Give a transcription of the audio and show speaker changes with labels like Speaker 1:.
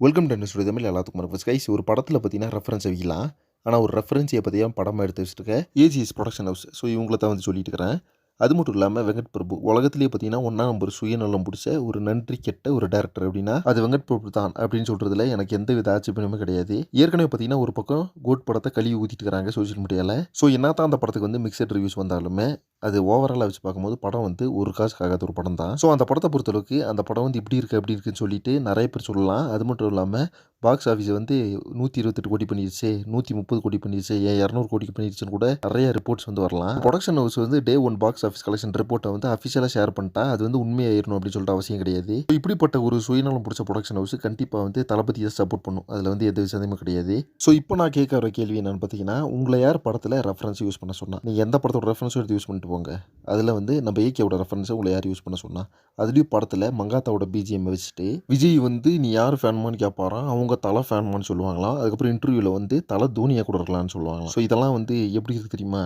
Speaker 1: Welcome to news Tamil எல்லாத்துக்கும் வணக்கம் guys ஒரு படத்தில் பார்த்தீங்கன்னா ரெஃபரன்ஸ் வைக்கலாம். ஆனால் ஒரு ரெஃபரன்ஸை பற்றி தான் படமாக எடுத்து வச்சுருக்கேன் ஏஜிஎஸ் ப்ரொடக்ஷன் ஹவுஸ் ஸோ இவங்கள தான் வந்து சொல்லிட்டு இருக்கிறேன் அது மட்டும் இல்லாமல் வெங்கட் பிரபு உலகத்திலேயே பார்த்தீங்கன்னா ஒன்றா நம்பர் சுயநலம் பிடிச்ச ஒரு நன்றி கெட்ட ஒரு டேரக்டர் அப்படின்னா அது வெங்கட் பிரபு தான் அப்படின்னு சொல்கிறதுல எனக்கு எந்த வித ஆட்சேபனமே கிடையாது. ஏற்கனவே பார்த்தீங்கன்னா ஒரு பக்கம் கோட் படத்தை கழுவி ஊற்றிட்டு இருக்கிறாங்க சோஷியல் மீடியாவில் ஸோ என்ன தான் அந்த படத்துக்கு வந்து மிக்சட் ரிவ்யூஸ் வந்தாலுமே அது ஓவராலாக வச்சு பார்க்கும்போது படம் வந்து ஒரு காசுக்கு ஆகாத ஒரு படம் தான் ஸோ அந்த படத்தை பொறுத்தளவுக்கு அந்த படம் வந்து இப்படி இருக்குது அப்படி இருக்குன்னு சொல்லிட்டு நிறைய பேர் சொல்லலாம். அது மட்டும் இல்லாமல் பாக்ஸ் ஆஃபீஸை வந்து நூற்றி இருபத்தெட்டு கோடி பண்ணிருச்சு நூற்றி முப்பது கோடி பண்ணிருச்சு ஏன் இரநூறு கோடிக்கு பண்ணிருச்சுன்னு கூட நிறைய ரிப்போர்ட்ஸ் வந்து வரலாம். ப்ரொடக்ஷன் ஹவுஸ் வந்து day one box office collection ரிப்போர்ட்டை வந்து அஃபிஷியலாக ஷேர் பண்ணிட்டா அது வந்து உண்மையாயிரணும் அப்படின்னு சொல்லிட்டு அவசியம் கிடையாது. இப்படிப்பட்ட ஒரு சுயநலம் பிடிச்ச ப்ரொடக்ஷன் ஹவுஸ் கண்டிப்பாக வந்து தளபதியை சப்போர்ட் பண்ணும். அதில் வந்து எந்த விஷயமும் கிடையாது. ஸோ இப்போ நான் கேட்க வர கேள்வி என்னன்னு பார்த்தீங்கன்னா உங்களை யார் படத்தில் ரெஃபரன்ஸ் யூஸ் பண்ண சொன்னால் நீங்கள் எந்த படத்தோட ரெஃபரன்ஸும் எடுத்து யூஸ் பண்ணிட்டு போங்க. அதில் வந்து நம்ம ஏகேவோட ரெஃபரன்ஸை உங்களை யார் யூஸ் பண்ண சொன்னால் அதுலேயும் படத்தில் மங்காத்தாவோட பிஜிஎம் வச்சுட்டு விஜய் வந்து நீ யார் ஃபேன்மான்னு கேட்பாராம் அவங்க தலை ஃபேன்மான்னு சொல்லுவாங்களாம் அதுக்கப்புறம் இன்டர்வியூவில் வந்து தலை தோனியாக கூட இருக்கலாம்னு சொல்லுவாங்களாம் ஸோ இதெல்லாம் வந்து எப்படி இருக்குது தெரியுமா?